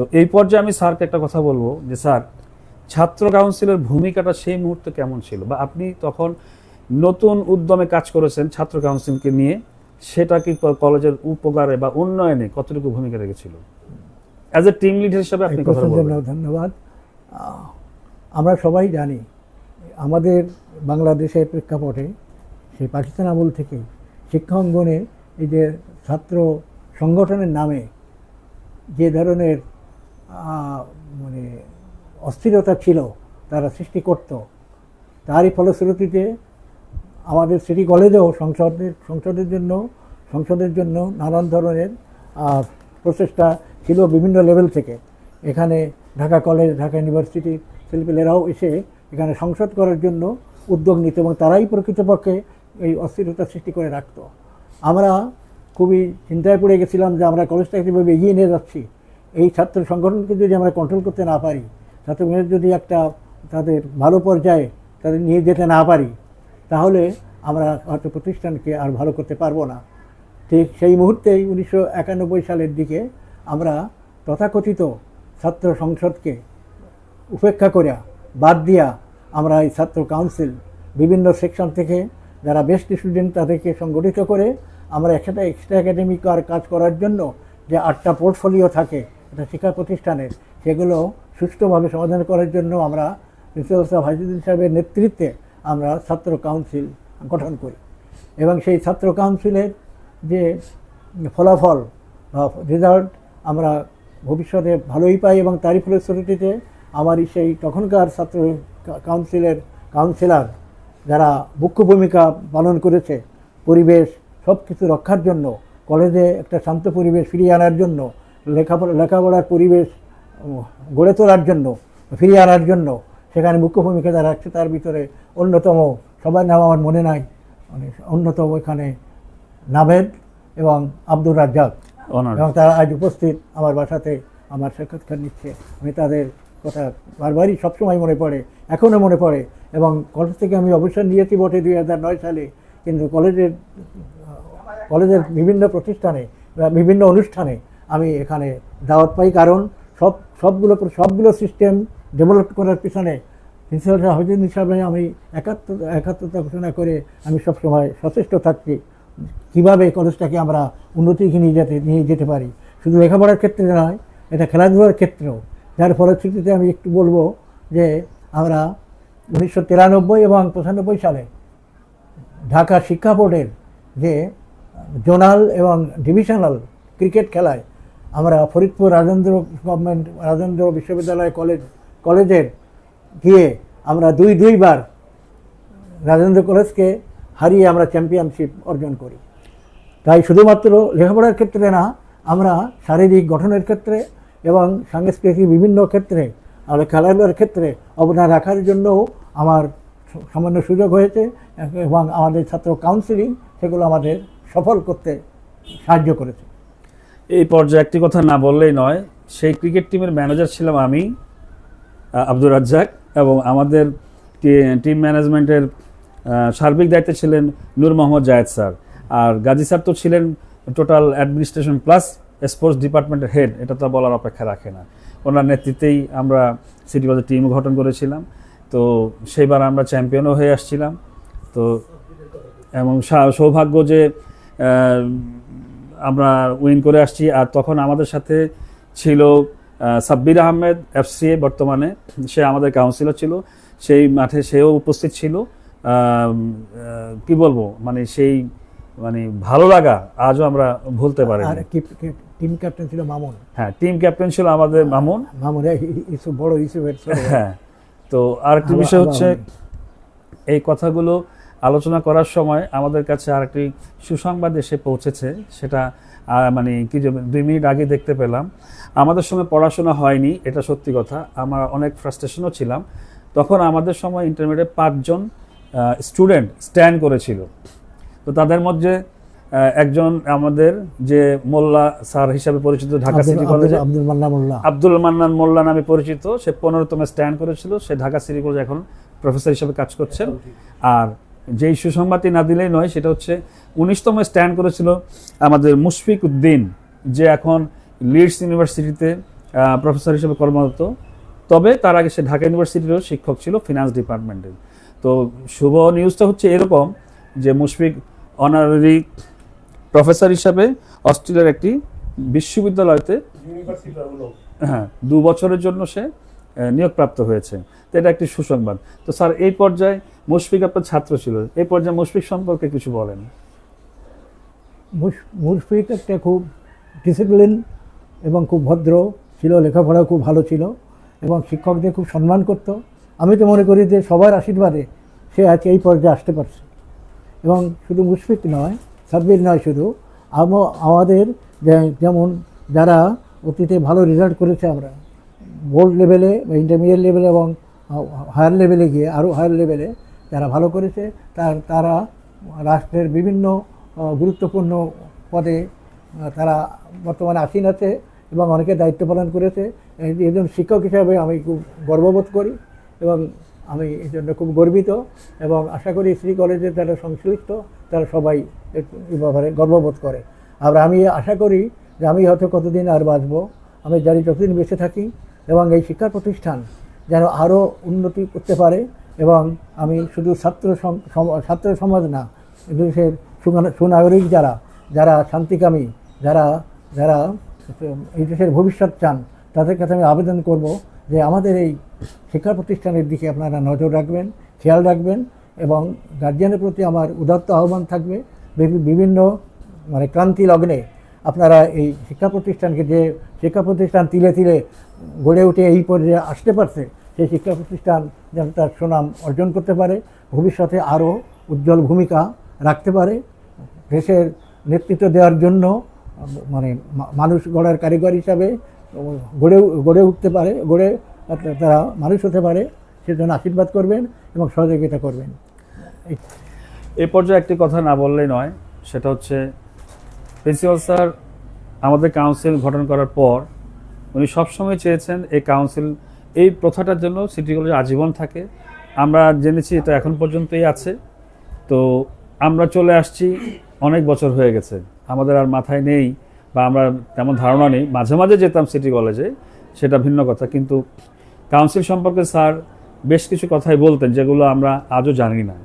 তো এই পর্যায়ে আমি স্যারকে একটা কথা বলব যে স্যার ছাত্র কাউন্সিলের ভূমিকাটা সেই মুহূর্তে কেমন ছিল? বা আপনি তখন নতুন উদ্যমে কাজ করেছেন ছাত্র কাউন্সিলকে নিয়ে সেটা কি কলেজের উপকারে বা উন্নয়নে কতটুকু ভূমিকা রেখেছিল? অ্যাজ এ টিম লিডার হিসেবে আপনি কথা বলবেন। ধন্যবাদ। আমরা সবাই জানি আমাদের বাংলাদেশের প্রেক্ষাপটে সেই পাকিস্তান আমল থেকে শিক্ষা অঙ্গনে এই যে ছাত্র সংগঠনের নামে যে ধরনের মানে অস্থিরতা ছিল, তারা সৃষ্টি করত। তারই ফলশ্রুতিতে আমাদের সিটি কলেজেও সংসদের সংসদের জন্য সংসদের জন্য নানান ধরনের প্রচেষ্টা ছিল বিভিন্ন লেভেল থেকে। এখানে ঢাকা কলেজ, ঢাকা ইউনিভার্সিটি ছেলেপেলেরাও এসে এখানে সংসদ করার জন্য উদ্যোগ নিত এবং তারাই প্রকৃতপক্ষে এই অস্থিরতা সৃষ্টি করে রাখত। আমরা খুবই চিন্তায় পড়ে গেছিলাম যে আমরা কলেজটা কীভাবে এগিয়ে নিয়ে যাচ্ছি। এই ছাত্র সংগঠনকে যদি আমরা কন্ট্রোল করতে না পারি ছাত্রমেয়ের যদি একটা তাদের ভালো পর্যায়ে তাদের নিয়ে যেতে না পারি, তাহলে আমরা হয়তো প্রতিষ্ঠানকে আর ভালো করতে পারব না। ঠিক সেই মুহূর্তেই উনিশশো একানব্বই সালের দিকে আমরা তথাকথিত ছাত্র সংসদকে উপেক্ষা করিয়া বাদ দিয়া আমরা এই ছাত্র কাউন্সিল বিভিন্ন সেকশন থেকে যারা বেস্ট স্টুডেন্ট তাদেরকে সংগঠিত করে আমরা একসাথে এক্সট্রা একাডেমিক আর কাজ করার জন্য যে আটটা পোর্টফোলিও থাকে এটা শিক্ষা প্রতিষ্ঠানের সেগুলো সুষ্ঠুভাবে সমাধান করার জন্য আমরা প্রিন্সিপাল সাহেব হাজিদুল সাহেবের নেতৃত্বে আমরা ছাত্র কাউন্সিল গঠন করি। এবং সেই ছাত্র কাউন্সিলের যে ফলাফল বা রেজাল্ট আমরা ভবিষ্যতে ভালোই পাই এবং তারই ফলশ্রুতিতে আমারই সেই তখনকার ছাত্র কাউন্সিলের কাউন্সিলর যারা মুখ্য ভূমিকা পালন করেছে, পরিবেশ সব কিছু রক্ষার জন্য, কলেজে একটা শান্ত পরিবেশ ফিরিয়ে আনার জন্য লেখাপড়া লেখাপড়ার পরিবেশ গড়ে তোলার জন্য ফিরিয়ে আনার জন্য সেখানে মুখ্য ভূমিকা যারা রাখছে তার ভিতরে অন্যতম সবার নাম আমার মনে নাই মানে অন্যতম এখানে নাভেদ এবং আব্দুর রাজ্জাক। এবং তারা আজ উপস্থিত আমার বাসাতে আমার সাক্ষাৎকার নিচ্ছে। আমি তাদের কথা বারবারই সবসময় মনে পড়ে এখনও মনে পড়ে। এবং কলেজ থেকে আমি অবসর নিয়েছি বটে দুই হাজার নয় সালে। কিন্তু কলেজের কলেজের বিভিন্ন প্রতিষ্ঠানে বা বিভিন্ন অনুষ্ঠানে আমি এখানে দাওয়াত পাই, কারণ সব, সবগুলো সবগুলো সিস্টেম ডেভেলপ করার পিছনে প্রিন্সিপাল হিসাবে আমি একাত্ম, একাত্মতা ঘোষণা করে আমি সবসময় সচেষ্ট থাকছি কীভাবে কলেজটাকে আমরা উন্নতিকে নিয়ে যেতে নিয়ে যেতে পারি। শুধু লেখাপড়ার ক্ষেত্রে নয়, এটা খেলাধুলার ক্ষেত্রেও। যার ফলশ্রুতিতে আমি একটু বলব যে আমরা উনিশশো তিরানব্বই এবং পঁচানব্বই সালে ঢাকা শিক্ষা বোর্ডের যে জোনাল এবং ডিভিশনাল ক্রিকেট খেলায় আমরা ফরিদপুর রাজেন্দ্র গভর্নমেন্ট রাজেন্দ্র বিশ্ববিদ্যালয় কলেজ কলেজের গিয়ে আমরা দুই, দুইবার রাজেন্দ্র কলেজকে হারিয়ে আমরা চ্যাম্পিয়নশিপ অর্জন করি। তাই শুধুমাত্র লেখাপড়ার ক্ষেত্রে না, আমরা শারীরিক গঠনের ক্ষেত্রে এবং সাংস্কৃতিক বিভিন্ন ক্ষেত্রে আর খেলাধুলার ক্ষেত্রে অবদান রাখার জন্যও আমার সামান্য সুযোগ হয়েছে এবং আমাদের ছাত্র কাউন্সিলিং সেগুলো আমাদের সফল করতে সাহায্য করেছে। এই পর্যায়ে একটি কথা না বললেই নয়, সেই ক্রিকেট টিমের ম্যানেজার ছিলাম আমি আব্দুর রাজ্জাক এবং আমাদের টিম ম্যানেজমেন্টের সার্বিক দায়িত্বে ছিলেন নূর মোহাম্মদ জায়েদ স্যার। আর গাজী স্যার তো ছিলেন টোটাল অ্যাডমিনিস্ট্রেশন প্লাস স্পোর্টস ডিপার্টমেন্টের হেড এটা তো বলার অপেক্ষা রাখে না। ওনার নেতৃত্বেই আমরা সিটি কলেজের টিম গঠন করেছিলাম। তো সেইবার আমরা চ্যাম্পিয়নও হয়ে আসছিলাম। তো এবং সৌভাগ্য যে আমরা উইন করে আসছি। আর তখন আমাদের সাথে ছিল সাব্বির আহমেদ এফসিএ বর্তমানে। সে আমাদের কাউন্সিলর ছিল। সেই মাঠে সেও উপস্থিত ছিল। কি বলব? মানে সেই মানে ভালো লাগা আজও আমরা ভুলতে পারি আর টিম ক্যাপ্টেন ছিল মামুন। হ্যাঁ টিম ক্যাপ্টেন ছিল আমাদের মামুন। মামুন এই ইসু বড় ছেলে। হ্যাঁ তো আরেকটি আবার- বিষয় হচ্ছে এই কথাগুলো আলোচনা করার সময় আমাদের কাছে আরেকটি সুসংবাদ এসে পৌঁছেছে সেটা মানে কি দুই মিনিট আগে দেখতে পেলাম। আমাদের সময় পড়াশোনা হয়নি এটা সত্যি কথা। আমার অনেক ফ্রাস্ট্রেশনও ছিলাম। তখন আমাদের সময় ইন্টারমিডিয়েট পাঁচজন স্টুডেন্ট স্ট্যান্ড করেছিল। তো তাদের মধ্যে একজন আমাদের যে মোল্লা স্যার হিসাবে পরিচিত ঢাকা সিটি কলেজে আব্দুল মান্না মোল্লা। আব্দুল মান্নান মোল্লা নামে পরিচিত। সে পনেরোতম স্ট্যান্ড করেছিল। সে ঢাকা সিটি কলেজে এখন প্রফেসর হিসেবে কাজ করছেন। আর যেই সুসংবাদটি না দিলেই নয় সেটা হচ্ছে উনিশতম স্ট্যান্ড করেছিল আমাদের মুশফিক উদ্দিন যে এখন লিডস ইউনিভার্সিটিতে প্রফেসর হিসেবে কর্মরত। তবে তার আগে সে ঢাকা ইউনিভার্সিটিরও শিক্ষক ছিল ফিনান্স ডিপার্টমেন্টের তো শুভ নিউজটা হচ্ছে এরকম যে মুশফিক অনারারি প্রফেসর হিসাবে অস্ট্রেলিয়ার একটি বিশ্ববিদ্যালয়তে হ্যাঁ দু বছরের জন্য সে নিয়োগপ্রাপ্ত হয়েছে। তো এটা একটি সুসংবাদ। তো স্যার, এই পর্যায়ে মুশফিক আপনার ছাত্র ছিল। এই পর্যায়ে মুশফিক সম্পর্কে কিছু বলেন। মুশ- মুশফিক একটা খুব ডিসিপ্লিন এবং খুব ভদ্র ছিল লেখাপড়া খুব ভালো ছিল এবং শিক্ষকদের খুব সম্মান করত। আমি তো মনে করি যে সবার আশীর্বাদে সে আজকে এই পর্যায়ে আসতে পারছে। এবং শুধু মুশফিক নয়, সাব্বির নয় শুধু আমাদের যেমন যারা অতীতে ভালো রেজাল্ট করেছে আমরা বোর্ড লেভেলে ইন্টারমিডিয়েট লেভেলে এবং হায়ার লেভেলে গিয়ে আরও হায়ার লেভেলে যারা ভালো করেছে, তার, তারা রাষ্ট্রের বিভিন্ন গুরুত্বপূর্ণ পদে তারা বর্তমানে আসীন আছে এবং অনেকে দায়িত্ব পালন করেছে। একজন শিক্ষক হিসাবে আমি খুব গর্ববোধ করি এবং আমি এই জন্য খুব গর্বিত এবং আশা করি শ্রী কলেজে যারা সংশ্লিষ্ট, তারা সবাই এই ব্যাপারে গর্ববোধ করে। আর আমি আশা করি যে আমি হয়তো কতদিন আর বাঁচবো। আমি জানি যতদিন বেঁচে থাকি এবং এই শিক্ষা প্রতিষ্ঠান যেন আরও উন্নতি করতে পারে এবং আমি শুধু ছাত্র ছাত্র সমাজ না, দেশের সুনা- সুনাগরিক যারা যারা শান্তিকামী, যারা যারা এই দেশের ভবিষ্যৎ চান, তাদের কাছে আমি আবেদন করব যে আমাদের এই শিক্ষা প্রতিষ্ঠানের দিকে আপনারা নজর রাখবেন, খেয়াল রাখবেন এবং গার্জিয়ানের প্রতি আমার উদাত্ত আহ্বান থাকবে। বিভিন্ন মানে ক্রান্তি লগ্নে আপনারা এই শিক্ষা প্রতিষ্ঠানকে যে শিক্ষা প্রতিষ্ঠান তিলে তিলে গড়ে উঠে এই পর্যায়ে আসতে পারছে, সেই শিক্ষা প্রতিষ্ঠান যেন তার সুনাম অর্জন করতে পারে, ভবিষ্যতে আরও উজ্জ্বল ভূমিকা রাখতে পারে। দেশের নেতৃত্ব দেওয়ার জন্য মানে মানুষ গড়ার কারিগর হিসাবে গড়ে গড়ে উঠতে পারে, গড়ে তারা মানুষ হতে পারে, সেজন্য আশীর্বাদ করবেন এবং সহযোগিতা করবেন। এই পর্যায়ে একটি কথা না বললেই নয়, সেটা হচ্ছে, প্রিন্সিপাল স্যার আমাদের কাউন্সিল গঠন করার পর উনি সবসময় চেয়েছেন এই কাউন্সিল এই প্রথাটার জন্য সিটি কলেজে আজীবন থাকে। আমরা জেনেছি এটা এখন পর্যন্তই আছে। তো আমরা চলে আসছি, অনেক বছর হয়ে গেছে। আমাদের আর মাথায় নেই বা আমরা তেমন ধারণা নেই। মাঝে মাঝে যেতাম সিটি কলেজে সেটা ভিন্ন কথা। কিন্তু কাউন্সিল সম্পর্কে স্যার বেশ কিছু কথাই বলতেন, যেগুলো আমরা আজও জানি না।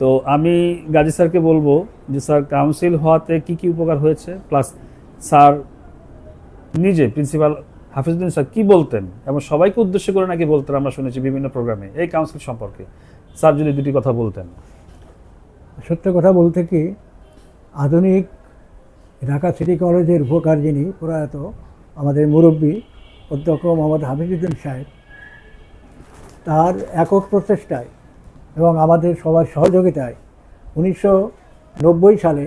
তো আমি গাজী স্যারকে বলব যে, স্যার কাউন্সিল হওয়াতে কি কি উপকার হয়েছে? প্লাস স্যার নিজে প্রিন্সিপাল হাফিজুদ্দিন স্যার, কি বলতেন? এবং সবাইকে উদ্দেশ্য করে নাকি বলতেন? আমরা শুনেছি বিভিন্ন প্রোগ্রামে। এই কাউন্সিল সম্পর্কে। স্যার, যদি দুটি কথা বলতেন। সত্য কথা বলতে কি, আধুনিক ঢাকা সিটি কলেজের উপকার যিনি প্রয়াত আমাদের মুরব্বী অধ্যক্ষ মোহাম্মদ হাফিজুদ্দিন সাহেব, তার একক প্রচেষ্টায় এবং আমাদের সবার সহযোগিতায় উনিশশো নব্বই সালে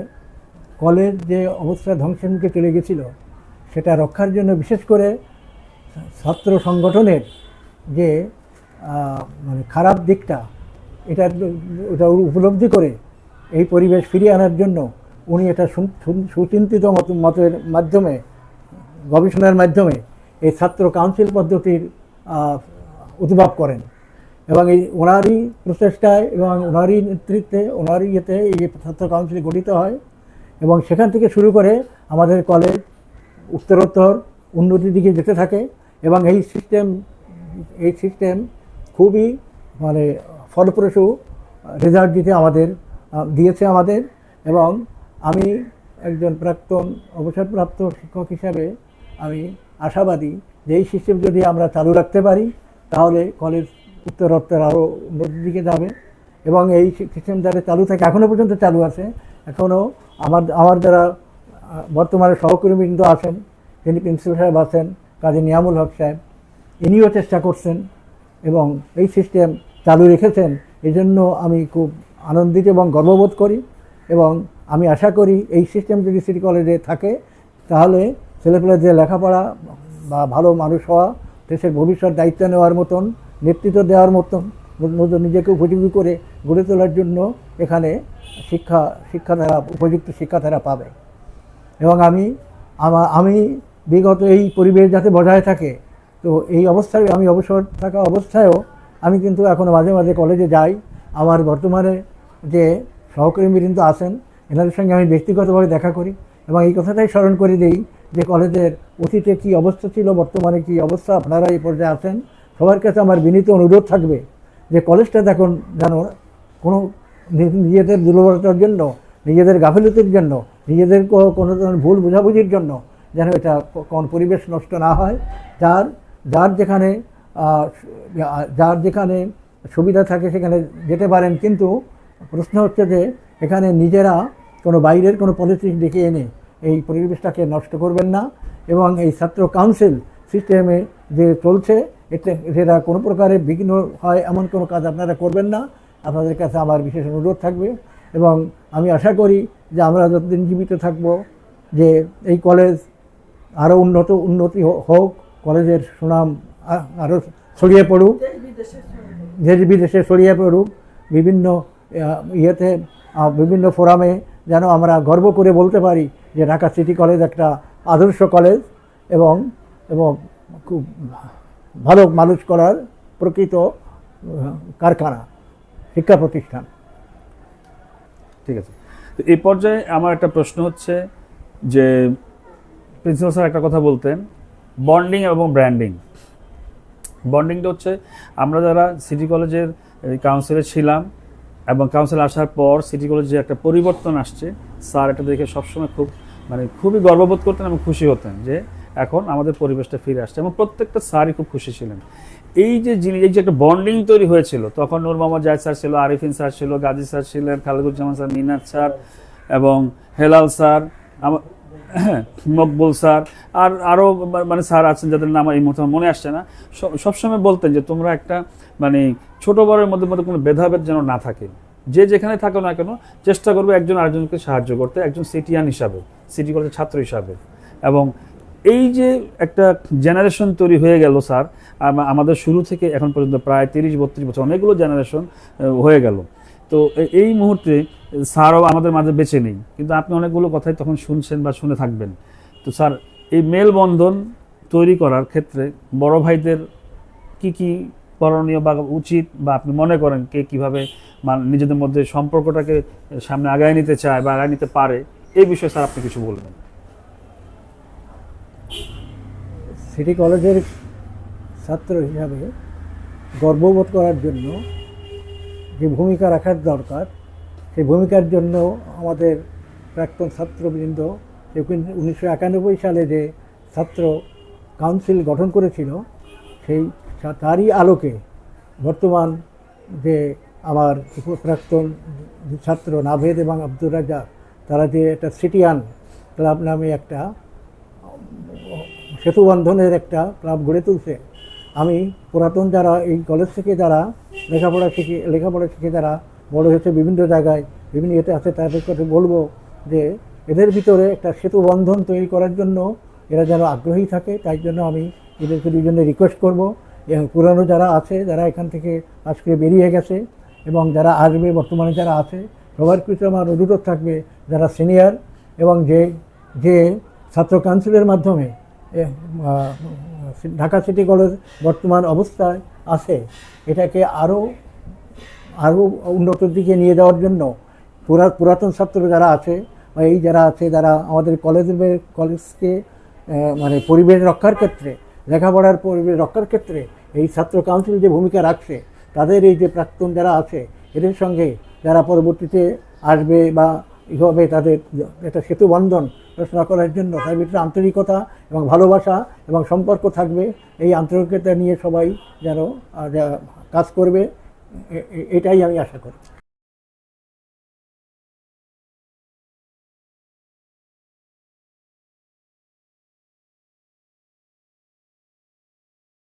কলেজ যে অবস্থা ধ্বংসের মুখে চলে গেছিল, সেটা রক্ষার জন্য বিশেষ করে ছাত্র সংগঠনের যে মানে খারাপ দিকটা, এটা এটা উপলব্ধি করে এই পরিবেশ ফিরিয়ে আনার জন্য উনি এটা সুচিন্তিত মত, মতের মাধ্যমে, গবেষণার মাধ্যমে এই ছাত্র কাউন্সিল পদ্ধতির উদ্ভাব করেন। এবং এই ওনারই প্রচেষ্টায় এবং ওনারই নেতৃত্বে, ওনারই ইয়েতে এই ছাত্র কাউন্সিল গঠিত হয় এবং সেখান থেকে শুরু করে আমাদের কলেজ, উত্তরোত্তর, উন্নতির দিকে যেতে থাকে। এবং এই সিস্টেম এই সিস্টেম খুবই মানে ফলপ্রসূ রেজাল্ট দিতে আমাদের দিয়েছে আমাদের এবং আমি একজন প্রাক্তন, অবসরপ্রাপ্ত শিক্ষক হিসাবে আমি আশাবাদী যে এই সিস্টেম যদি আমরা চালু রাখতে পারি, তাহলে কলেজ উত্তরোত্তর আরও উন্নতির দিকে যাবে এবং এই সিস্টেম যারা চালু থাকে এখনও পর্যন্ত চালু আছে। এখনও আমার আমার যারা বর্তমানে সহকর্মী কিন্তু আছেন তিনি প্রিন্সিপাল সাহেব আছেন কাজী নিয়ামুল হক সাহেব, ইনিও চেষ্টা করছেন এবং এই সিস্টেম চালু রেখেছেন। এই জন্য আমি খুব আনন্দিত এবং গর্ববোধ করি এবং আমি আশা করি এই সিস্টেম যদি সিটি কলেজে থাকে, তাহলে ছেলেপেলেদের লেখাপড়া বা ভালো মানুষ হওয়া, দেশের ভবিষ্যৎ দায়িত্ব নেওয়ার মতন, নেতৃত্ব দেওয়ার মতন মতন নিজেকে উপযোগী করে গড়ে তোলার জন্য এখানে শিক্ষা শিক্ষা তারা উপযুক্ত শিক্ষা তারা পাবে। এবং আমি আমি বিগত এই পরিবেশ যাতে বজায় থাকে, তো এই অবস্থায় আমি অবসর থাকা অবস্থায়ও আমি কিন্তু এখনও মাঝে মাঝে কলেজে যাই। আমার বর্তমানে যে সহকর্মী কিন্তু আছেন, এনাদের সঙ্গে আমি ব্যক্তিগতভাবে দেখা করি এবং এই কথাটাই স্মরণ করে দিই যে কলেজের অতীতে কী অবস্থা ছিল, বর্তমানে কী অবস্থা, আপনারা এই পর্যায়ে আছেন। সবার কাছে আমার বিনীত অনুরোধ থাকবে যে কলেজটা দেখুন যেন কোনো নিজেদের দুর্বলতার জন্য, নিজেদের গাফিলতির জন্য, নিজেদের কোনো ধরনের ভুল বোঝাবুঝির জন্য যেন এটা কোন পরিবেশ নষ্ট না হয়। যার যার যেখানে যার যেখানে সুবিধা থাকে সেখানে যেতে পারেন। কিন্তু প্রশ্ন হচ্ছে যে, এখানে নিজেরা কোনো বাইরের কোনো পলিসি ডেকে এনে এই পরিবেশটাকে নষ্ট করবেন না এবং এই ছাত্র কাউন্সিল সিস্টেমে যে চলছে, এতে সেটা কোনো প্রকারে বিঘ্ন হয় এমন কোনো কাজ আপনারা করবেন না। আপনাদের কাছে আমার বিশেষ অনুরোধ থাকবে এবং আমি আশা করি যে আমরা যতদিন জীবিত থাকব, যে এই কলেজ আরও উন্নত, উন্নতি হোক, কলেজের সুনাম আরও ছড়িয়ে পড়ুক। দেশ বিদেশে ছড়িয়ে পড়ুক। বিভিন্ন ইয়েতে বিভিন্ন ফোরামে যেন আমরা গর্ব করে বলতে পারি যে ঢাকা সিটি কলেজ একটা আদর্শ কলেজ এবং এবং খুব ভালো মানুষ করার প্রকৃত কারখানা, শিক্ষা প্রতিষ্ঠান। ঠিক আছে। তো এই পর্যায়ে আমার একটা প্রশ্ন হচ্ছে যে প্রিন্সিপাল স্যার একটা কথা বলতেন বন্ডিং এবং ব্র্যান্ডিং বন্ডিংটা হচ্ছে, আমরা যারা সিটি কলেজের কাউন্সিলে ছিলাম এবং কাউন্সিল আসার পর সিটি কলেজে একটা পরিবর্তন আসছে, স্যার এটা দেখে সবসময় খুব মানে খুবই গর্ববোধ করতেন এবং খুশি হতেন যে এখন আমাদের পরিবেশটা ফিরে আসছে এবং প্রত্যেকটা স্যারই খুব খুশি ছিলেন। এই যে জিনিস, এই যে একটা বন্ডিং তৈরি হয়েছিল, তখন নূর মোহাম্মদ জাহিদ স্যার ছিল, আরিফিন স্যার ছিল, গাজী স্যার ছিলেন, খালেদুজ্জামান স্যার, মিনার স্যার এবং হেলাল স্যার আমার মকবুল স্যার, আর আরও মানে স্যার আছেন যাদের নাম এই মুহূর্তে মনে আসছে না। সবসময় বলতেন যে তোমরা একটা মানে ছোটো বড়ের মধ্যে মধ্যে কোনো ভেদাভেদ যেন না থাকে। যে যেখানে থাকো না কেন, চেষ্টা করবে একজন আরেকজনকে সাহায্য করতে, একজন সিটিয়ান হিসাবে, সিটি কলেজের ছাত্র হিসাবে। এবং এই যে একটা জেনারেশন তৈরি হয়ে গেল স্যার, আম- আমাদের শুরু থেকে এখন পর্যন্ত প্রায় তিরিশ, বত্রিশ বছর অনেকগুলো জেনারেশন হয়ে গেল। তো এই মুহূর্তে স্যারও আমাদের মাঝে বেঁচে নেই। কিন্তু আপনি অনেকগুলো কথাই তখন শুনছেন বা শুনে থাকবেন। তো স্যার, এই মেলবন্ধন তৈরি করার ক্ষেত্রে বড় ভাইদের কি কি করণীয় বা উচিত বা আপনি মনে করেন কে কীভাবে মান নিজেদের মধ্যে সম্পর্কটাকে সামনে আগায় নিতে চায় বা আগায় নিতে পারে? এই বিষয়ে স্যার আপনি কিছু বলবেন। সিটি কলেজের ছাত্র হিসাবে গর্ববোধ করার জন্য যে ভূমিকা রাখার দরকার, সেই ভূমিকার জন্য আমাদের প্রাক্তন ছাত্রবৃন্দ উনিশশো একানব্বই সালে যে ছাত্র কাউন্সিল গঠন করেছিল, সেই তারই আলোকে বর্তমান যে আমার প্রাক্তন ছাত্র নাভেদ এবং আব্দুর রাজা তারা যে একটা সিটিয়ান ক্লাব নামে একটা সেতু বন্ধনের একটা ক্লাব গড়ে তুলছে। আমি পুরাতন যারা এই কলেজ থেকে যারা লেখাপড়া শিখে লেখাপড়া শিখে যারা বড় হয়েছে বিভিন্ন জায়গায়, বিভিন্ন ইয়েতে আছে, তাদের কাছে বলব যে এদের ভিতরে একটা সেতু বন্ধন তৈরি করার জন্য এরা যেন আগ্রহী থাকে, তাই জন্য আমি এদেরকে দুজনে রিকোয়েস্ট করব। এবং পুরানো যারা আছে, যারা এখান থেকে আজকে বেরিয়ে গেছে এবং যারা আসবে, বর্তমানে যারা আছে, সবার কিছু আমার অনুরোধ থাকবে যারা সিনিয়র এবং যে যে ছাত্র কাউন্সিলের মাধ্যমে ঢাকা সিটি কলেজ বর্তমান অবস্থায় আছে। এটাকে আরও আরও উন্নতির দিকে নিয়ে যাওয়ার জন্য পুরা, পুরাতন ছাত্র যারা আছে বা এই যারা আছে, যারা আমাদের কলেজের কলেজকে মানে পরিবেশ রক্ষার ক্ষেত্রে, লেখাপড়ার পরিবেশ রক্ষার ক্ষেত্রে এই ছাত্র কাউন্সিল যে ভূমিকা রাখছে, তাদের এই যে প্রাক্তন যারা আছে, এদের সঙ্গে যারা পরবর্তীতে আসবে বা এইভাবে তাদের একটা সেতু বন্ধন রচনা করার জন্য তার ভিতরে আন্তরিকতা এবং ভালোবাসা এবং সম্পর্ক থাকবে। এই আন্তরিকতা নিয়ে সবাই যেন কাজ করবে এটাই আমি আশা করি।